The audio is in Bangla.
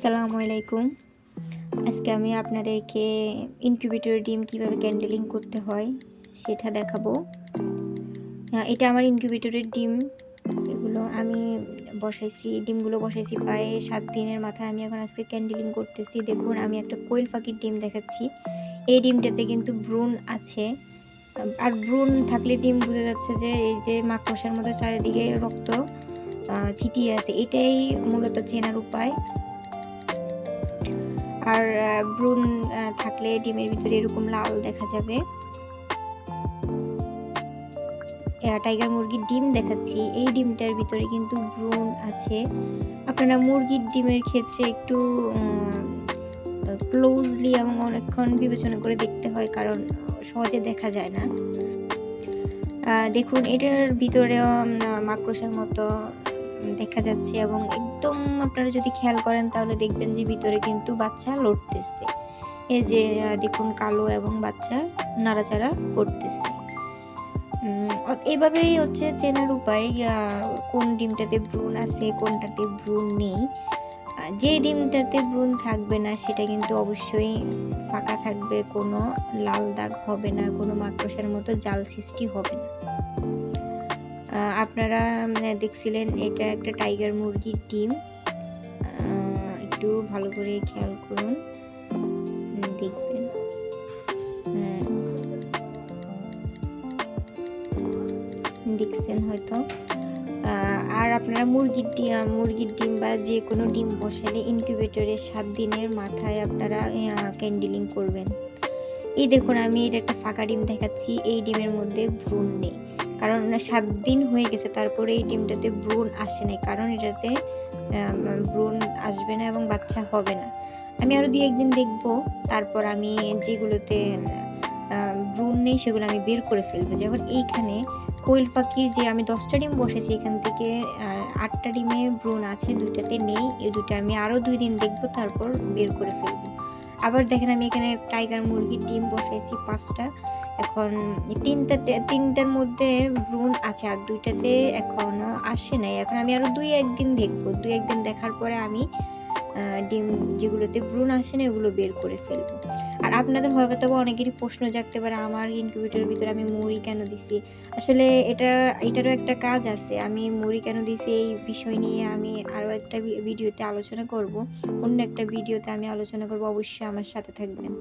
আসসালামু আলাইকুম। আজকে আমি আপনাদেরকে ইনকিউবেটর ডিম কীভাবে ক্যান্ডেলিং করতে হয় সেটা দেখাবো। এটা আমার ইনকিউবেটরের ডিম। এগুলো আমি বসাইছি, ডিমগুলো বসাইছি প্রায় সাত দিনের মাথায় আমি এখন আজকে ক্যান্ডেলিং করতেছি। দেখুন, আমি একটা কোয়েল পাখির ডিম দেখাচ্ছি। এই ডিমটাতে কিন্তু ব্রুন আছে। আর ব্রুন থাকলে ডিম বোঝা যাচ্ছে যে এই যে মাকড়সার মতো চারিদিকে রক্ত ছিটিয়ে আছে। এটাই মূলত চেনার উপায়। আর ব্রুন থাকলে ডিমের ভিতরে এরকম লাল দেখা যাবে। টাইগার মুরগির ডিম দেখাচ্ছি। এই ডিমটার ভিতরে কিন্তু ব্রুন আছে। আপনারা মুরগির ডিমের ক্ষেত্রে একটু ক্লোজলি এবং অনেকক্ষণ বিবেচনা করে দেখতে হয় কারণ সহজে দেখা যায় না। দেখুন এটার ভিতরেও উম, মাকড়সার মতো দেখা যাচ্ছে এবং একদম আপনারা যদি খেয়াল করেন তাহলে দেখবেন যে ভিতরে কিন্তু বাচ্চা লড়তেছে। এই যে দেখুন কালো এবং বাচ্চা নাড়াচাড়া করতেছে। এভাবেই হচ্ছে চেনার উপায় কোন ডিমটাতে ভ্রূণ আছে, কোনটাতে ভ্রূণ নেই। যে ডিমটাতে ভ্রূণ থাকবে না, সেটা কিন্তু অবশ্যই ফাঁকা থাকবে, কোনো লাল দাগ হবে না, কোনো মাকড়সার মতো জাল সৃষ্টি হবে না। আপনারা দেখছিলেন এটা একটা টাইগার মুরগির ডিম। একটু ভালো করে খেয়াল করুন। দেখবেন। হ্যাঁ। দেখছেন হয়তো। আর আপনারা মুরগির ডিম মুরগির ডিম বা যে কোনো ডিম বসালে ইনকিউবেটরের সাত দিনের মাথায় আপনারা ক্যান্ডেলিং করবেন। এই দেখুন, আমি এটা একটা ফাঁকা ডিম দেখাচ্ছি। এই ডিমের মধ্যে ভ্রূণ নেই। কারণ সাত দিন হয়ে গেছে, তারপরে এই ডিমটাতে ব্রণ আসে নাই। কারণ এটাতে ভ্রূণ আসবে না এবং বাচ্চা হবে না। আমি আরও দুই একদিন দেখব, তারপর আমি যেগুলোতে ভ্রূণ নেই সেগুলো আমি বের করে ফেলব। যেমন এইখানে কোয়েল পাখির যে আমি দশটা ডিম বসেছি, এখান থেকে আটটা ডিমে ভ্রূণ আছে, দুইটাতে নেই এই দুটো আমি আরও দুই দিন দেখব, তারপর বের করে ফেলব। আবার দেখেন আমি এখানে টাইগার মুরগির ডিম বসাইছি পাঁচটা। এখন তিনটাতে তিনটার মধ্যে ভ্রূণ আছে আর দুইটাতে এখনও আসে নাই। এখন আমি আরও দুই একদিন দেখব। দুই একদিন দেখার পরে আমি ডিম যেগুলোতে ভ্রূণ আসে না এগুলো বের করে ফেলব। আর আপনাদের হয়তো অনেকেরই প্রশ্ন জাগতে পারে, আমার ইনকিউবেটরের ভিতরে আমি মুড়ি কেন দিছি? আসলে এটা, এটারও একটা কাজ আছে। আমি মুড়ি কেন দিছি এই বিষয় নিয়ে আমি আরও একটা ভিডিওতে আলোচনা করব। অন্য একটা ভিডিওতে আমি আলোচনা করব। অবশ্যই আমার সাথে থাকবেন।